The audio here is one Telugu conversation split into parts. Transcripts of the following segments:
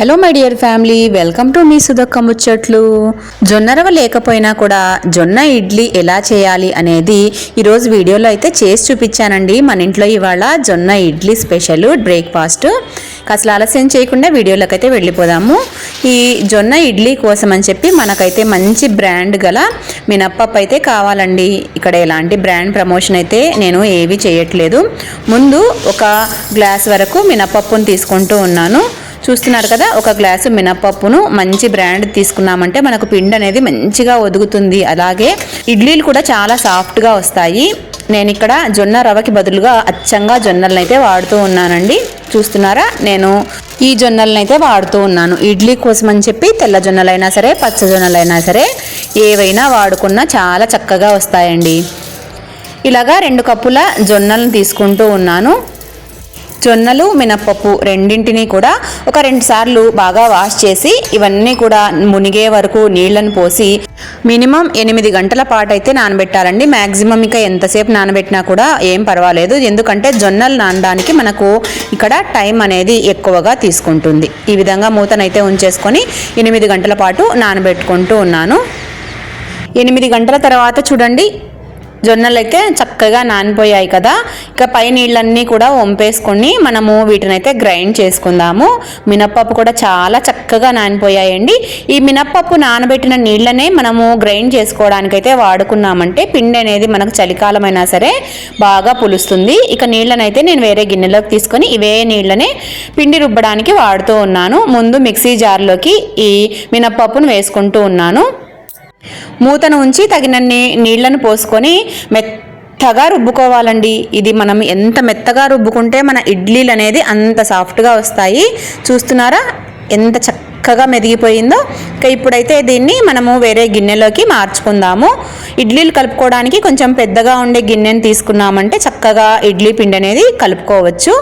Hello my dear family welcome to మీ సుధక్క ముచ్చట్లు జొన్నరవ లేకపోయినా కూడా జొన్న ఇడ్లీ ఎలా చేయాలి అనేది ఈరోజు వీడియోలో అయితే చేసి చూపించానండి. మన ఇంట్లో ఇవాళ జొన్న ఇడ్లీ స్పెషల్ బ్రేక్ఫాస్ట్. అసలు ఆలస్యం చేయకుండా వీడియోలోకి అయితే వెళ్ళిపోదాము. ఈ జొన్న ఇడ్లీ కోసం అని చెప్పి మనకైతే మంచి బ్రాండ్ గల మినప్పప్పు అయితే కావాలండి. ఇక్కడ ఎలాంటి బ్రాండ్ ప్రమోషన్ అయితే నేను ఏవి చేయట్లేదు. ముందు ఒక గ్లాస్ వరకు మినప్పప్పును తీసుకుంటూ ఉన్నాను. చూస్తున్నారు కదా ఒక గ్లాసు మినపప్పును మంచి బ్రాండ్ తీసుకున్నామంటే మనకు పిండి అనేది మంచిగా ఒదుగుతుంది. అలాగే ఇడ్లీలు కూడా చాలా సాఫ్ట్గా వస్తాయి. నేను ఇక్కడ జొన్న రవకి బదులుగా అచ్చంగా జొన్నలను అయితే వాడుతూ ఉన్నానండి. చూస్తున్నారా? నేను ఈ జొన్నలను అయితే వాడుతూ ఉన్నాను. ఇడ్లీ కోసం అని చెప్పి తెల్ల జొన్నలైనా సరే పచ్చ జొన్నలైనా సరే ఏవైనా వాడుకున్నా చాలా చక్కగా వస్తాయండి. ఇలాగా రెండు కప్పుల జొన్నలను తీసుకుంటూ ఉన్నాను. జొన్నలు మినప్పప్పు రెండింటినీ కూడా ఒక రెండు సార్లు బాగా వాష్ చేసి ఇవన్నీ కూడా మునిగే వరకు నీళ్ళను పోసి మినిమం ఎనిమిది గంటల పాటు అయితే నానబెట్టాలండి. మ్యాక్సిమం ఇక ఎంతసేపు నానబెట్టినా కూడా ఏం పర్వాలేదు. ఎందుకంటే జొన్నలు నానడానికి మనకు ఇక్కడ టైం అనేది ఎక్కువగా తీసుకుంటుంది. ఈ విధంగా మూతనైతే ఉంచేసుకొని ఎనిమిది గంటల పాటు నానబెట్టుకుంటూ ఉన్నాను. ఎనిమిది గంటల తర్వాత చూడండి జొన్నలు అయితే చక్కగా నానిపోయాయి కదా. ఇక పై నీళ్ళన్నీ కూడా వంపేసుకొని మనము వీటిని అయితే గ్రైండ్ చేసుకుందాము. మినప్పప్పు కూడా చాలా చక్కగా నానిపోయాయండి. ఈ మినప్పప్పు నానబెట్టిన నీళ్ళనే మనము గ్రైండ్ చేసుకోవడానికైతే వాడుకున్నామంటే పిండి అనేది మనకు చలికాలమైనా సరే బాగా పులుస్తుంది. ఇక నీళ్ళనైతే నేను వేరే గిన్నెలోకి తీసుకొని ఇవే నీళ్ళనే పిండి రుబ్బడానికి వాడుతూ ఉన్నాను. ముందు మిక్సీ జార్లోకి ఈ మినప్పప్పును వేసుకుంటూ ఉన్నాను. మూతను ఉంచి తగినన్ని నీళ్ళను పోసుకొని మెత్తగా రుబ్బుకోవాలండి. ఇది మనం ఎంత మెత్తగా రుబ్బుకుంటే మన ఇడ్లీలు అనేది అంత సాఫ్ట్గా వస్తాయి. చూస్తున్నారా? ఎంత చక్కగా మెదిగిపోయిందో. ఇక ఇప్పుడైతే దీన్ని మనము వేరే గిన్నెలోకి మార్చుకుందాము. ఇడ్లీలు కలుపుకోవడానికి కొంచెం పెద్దగా ఉండే గిన్నెని తీసుకున్నామంటే చక్కగా ఇడ్లీ పిండి అనేది కలుపుకోవచ్చు.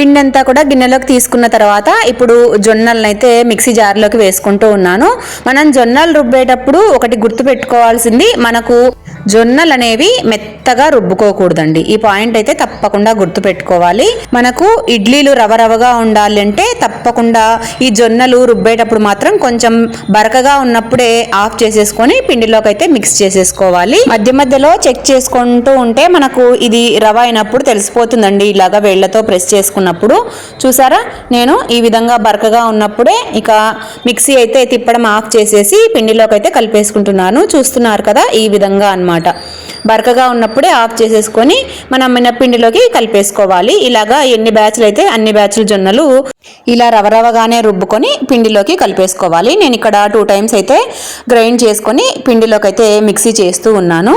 పిండి అంతా కూడా గిన్నెలోకి తీసుకున్న తర్వాత ఇప్పుడు జొన్నలను అయితే మిక్సీ జార్లోకి వేసుకుంటూ ఉన్నాను. మనం జొన్నలు రుబ్బేటప్పుడు ఒకటి గుర్తు పెట్టుకోవాల్సింది మనకు జొన్నలు అనేవి మెత్తగా రుబ్బుకోకూడదండి. ఈ పాయింట్ అయితే తప్పకుండా గుర్తు పెట్టుకోవాలి. మనకు ఇడ్లీలు రవ రవగా ఉండాలి అంటే తప్పకుండా ఈ జొన్నలు రుబ్బేటప్పుడు మాత్రం కొంచెం బరకగా ఉన్నప్పుడే ఆఫ్ చేసేసుకొని పిండిలోకి అయితే మిక్స్ చేసేసుకోవాలి. మధ్య మధ్యలో చెక్ చేసుకుంటూ ఉంటే మనకు ఇది రవ అయినప్పుడు తెలిసిపోతుందండి. ఇలాగా వేళ్ళతో ప్రెస్ చేసుకున్న చేసుకున్నప్పుడు చూసారా? నేను ఈ విధంగా బరకగా ఉన్నప్పుడే ఇక మిక్సీ అయితే తిప్పడం ఆఫ్ చేసేసి పిండిలోకి అయితే కలిపేసుకుంటున్నాను. చూస్తున్నారు కదా ఈ విధంగా అన్నమాట. బరకగా ఉన్నప్పుడే ఆఫ్ చేసేసుకొని మనం మినప్పిండిలోకి కలిపేసుకోవాలి. ఇలాగా ఎన్ని బ్యాచ్లు అయితే అన్ని బ్యాచ్ల జొన్నలు ఇలా రవరవగానే రుబ్బుకొని పిండిలోకి కలిపేసుకోవాలి. నేను ఇక్కడ టూ టైమ్స్ అయితే గ్రైండ్ చేసుకొని పిండిలోకి అయితే మిక్సీ చేస్తూ ఉన్నాను.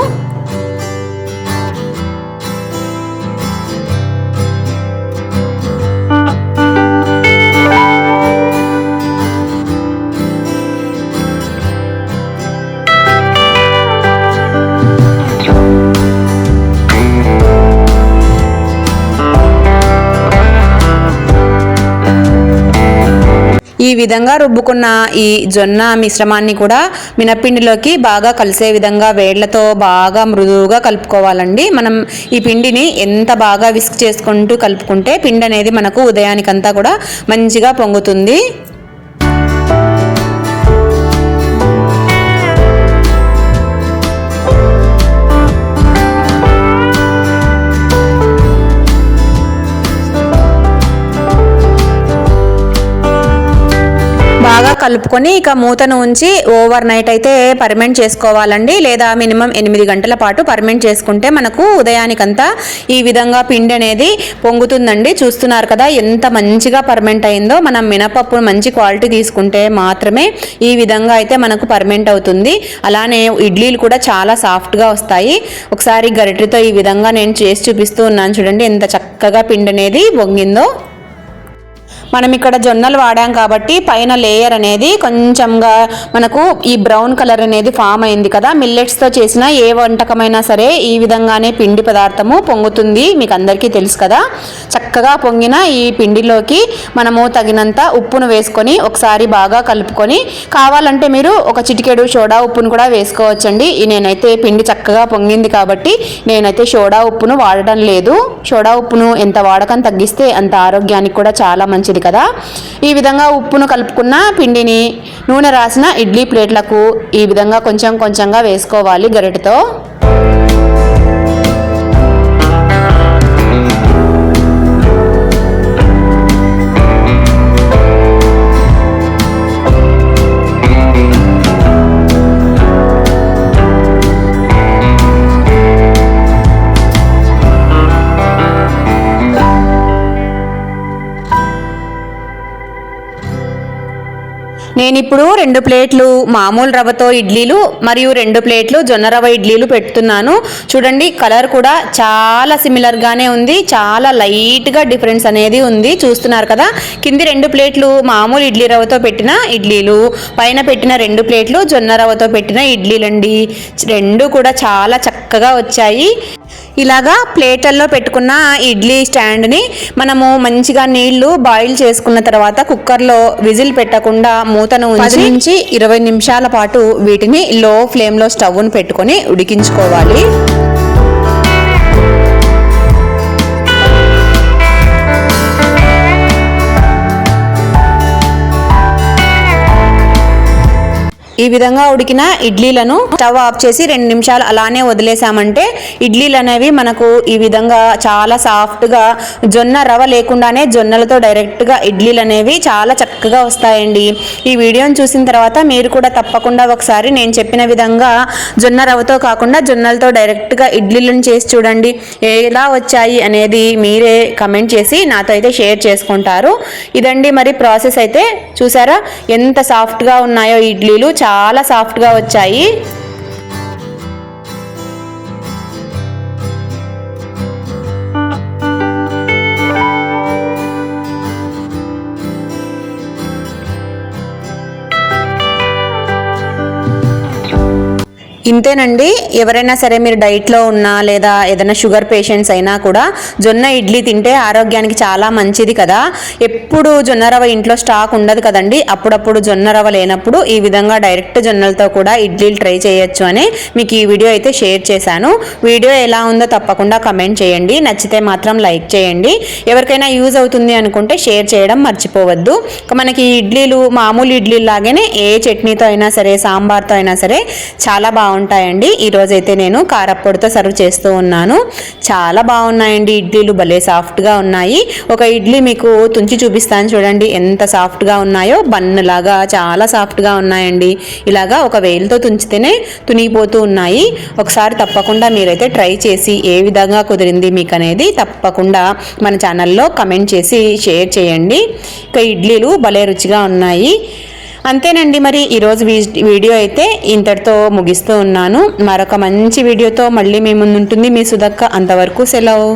ఈ విధంగా రుబ్బుకున్న ఈ జొన్న మిశ్రమాన్ని కూడా మినపిండిలోకి బాగా కలిసే విధంగా వేళ్ళతో బాగా మృదువుగా కలుపుకోవాలండి. మనం ఈ పిండిని ఎంత బాగా విస్క్ చేసుకుంటూ కలుపుకుంటే పిండి అనేది మనకు ఉదయానికంతా కూడా మంచిగా పొంగుతుంది. కలుపుకొని ఇక మూతను ఉంచి ఓవర్ నైట్ అయితే పర్మెంట్ చేసుకోవాలండి. లేదా మినిమం ఎనిమిది గంటల పాటు పర్మెంట్ చేసుకుంటే మనకు ఉదయానికంతా ఈ విధంగా పిండి అనేది పొంగుతుందండి. చూస్తున్నారు కదా ఎంత మంచిగా పర్మెంట్ అయిందో. మనం మినపప్పు మంచి క్వాలిటీ తీసుకుంటే మాత్రమే ఈ విధంగా అయితే మనకు పర్మెంట్ అవుతుంది. అలానే ఇడ్లీలు కూడా చాలా సాఫ్ట్గా వస్తాయి. ఒకసారి గరిటెతో ఈ విధంగా నేను చేసి చూపిస్తూ ఉన్నాను. చూడండి ఎంత చక్కగా పిండి అనేది పొంగిందో. మనం ఇక్కడ జొన్నలు వాడాం కాబట్టి పైన లేయర్ అనేది కొంచెంగా మనకు ఈ బ్రౌన్ కలర్ అనేది ఫామ్ అయింది కదా. మిల్లెట్స్తో చేసిన ఏ వంటకమైనా సరే ఈ విధంగానే పిండి పదార్థము పొంగుతుంది మీకు అందరికీ తెలుసు కదా. చక్కగా పొంగిన ఈ పిండిలోకి మనము తగినంత ఉప్పును వేసుకొని ఒకసారి బాగా కలుపుకొని కావాలంటే మీరు ఒక చిటికెడు సోడా ఉప్పును కూడా వేసుకోవచ్చండి. నేనైతే పిండి చక్కగా పొంగింది కాబట్టి నేనైతే సోడా ఉప్పును వాడటం లేదు. సోడా ఉప్పును ఎంత వాడకం తగ్గిస్తే అంత ఆరోగ్యానికి కూడా చాలా మంచిది కదా. ఈ విధంగా ఉప్పును కలుపుకున్న పిండిని నూనె రాసిన ఇడ్లీ ప్లేట్లకు ఈ విధంగా కొంచెం కొంచెంగా వేసుకోవాలి గరిటతో. నేను ఇప్పుడు రెండు ప్లేట్లు మామూలు రవ్వతో ఇడ్లీలు మరియు రెండు ప్లేట్లు జొన్న రవ్వ ఇడ్లీలు పెడుతున్నాను. చూడండి కలర్ కూడా చాలా సిమిలర్గానే ఉంది. చాలా లైట్గా డిఫరెన్స్ అనేది ఉంది. చూస్తున్నారు కదా కింది రెండు ప్లేట్లు మామూలు ఇడ్లీ రవ్వతో పెట్టిన ఇడ్లీలు పైన పెట్టిన రెండు ప్లేట్లు జొన్న రవ్వతో పెట్టిన ఇడ్లీలండి. రెండు కూడా చాలా చక్కగా వచ్చాయి. ఇలాగా ప్లేట్లలో పెట్టుకున్న ఇడ్లీ స్టాండ్ని మనము మంచిగా నీళ్ళు బాయిల్ చేసుకున్న తర్వాత కుక్కర్లో విజిల్ పెట్టకుండా మూతను ఉంచి నుంచి ఇరవై నిమిషాల పాటు వీటిని లో ఫ్లేమ్లో స్టవ్ను పెట్టుకొని ఉడికించుకోవాలి. ఈ విధంగా ఉడికిన ఇడ్లీలను స్టవ్ ఆఫ్ చేసి రెండు నిమిషాలు అలానే వదిలేసామంటే ఇడ్లీలు అనేవి మనకు ఈ విధంగా చాలా సాఫ్ట్గా జొన్న రవ లేకుండానే జొన్నలతో డైరెక్ట్గా ఇడ్లీలు అనేవి చాలా చక్కగా వస్తాయండి. ఈ వీడియోని చూసిన తర్వాత మీరు కూడా తప్పకుండా ఒకసారి నేను చెప్పిన విధంగా జొన్న రవ్వతో కాకుండా జొన్నలతో డైరెక్ట్గా ఇడ్లీలను చేసి చూడండి. ఎలా వచ్చాయి అనేది మీరే కమెంట్ చేసి నాతో అయితే షేర్ చేసుకుంటారు. ఇదండి మరి ప్రాసెస్ అయితే. చూసారా? ఎంత సాఫ్ట్గా ఉన్నాయో ఇడ్లీలు. చాలా సాఫ్ట్గా వచ్చాయి. ఇంతేనండి ఎవరైనా సరే మీరు డైట్లో ఉన్నా లేదా ఏదైనా షుగర్ పేషెంట్స్ అయినా కూడా జొన్న ఇడ్లీ తింటే ఆరోగ్యానికి చాలా మంచిది కదా. ఎప్పుడు జొన్న రవ ఇంట్లో స్టాక్ ఉండదు కదండి. అప్పుడప్పుడు జొన్న రవ లేనప్పుడు ఈ విధంగా డైరెక్ట్ జొన్నలతో కూడా ఇడ్లీలు ట్రై చేయొచ్చు అని మీకు ఈ వీడియో అయితే షేర్ చేశాను. వీడియో ఎలా ఉందో తప్పకుండా కమెంట్ చేయండి. నచ్చితే మాత్రం లైక్ చేయండి. ఎవరికైనా యూజ్ అవుతుంది అనుకుంటే షేర్ చేయడం మర్చిపోవద్దు. మనకి ఇడ్లీలు మామూలు ఇడ్లీలు లాగానే ఏ చట్నీతో అయినా సరే సాంబార్తో అయినా సరే చాలా బాగుంటుంది బాగుంటాయండి. ఈరోజైతే నేను కారప్పొడితో సర్వ్ చేస్తూ ఉన్నాను. చాలా బాగున్నాయండి. ఇడ్లీలు భలే సాఫ్ట్గా ఉన్నాయి. ఒక ఇడ్లీ మీకు తుంచి చూపిస్తాను చూడండి. ఎంత సాఫ్ట్గా ఉన్నాయో. బన్నులాగా చాలా సాఫ్ట్గా ఉన్నాయండి. ఇలాగా ఒక వేలుతో తుంచితేనే తునిగిపోతూ ఉన్నాయి. ఒకసారి తప్పకుండా మీరైతే ట్రై చేసి ఏ విధంగా కుదిరింది మీకు అనేది తప్పకుండా మన ఛానల్లో కమెంట్ చేసి షేర్ చేయండి. ఇక ఇడ్లీలు భలే రుచిగా ఉన్నాయి. అంతేనండి. మరి ఈరోజు వీడియో అయితే ఇంతటితో ముగిస్తూ ఉన్నాను. మరొక మంచి వీడియోతో మళ్ళీ మీ ముందుంటుంది మీ సుధక్క. అంతవరకు సెలవు.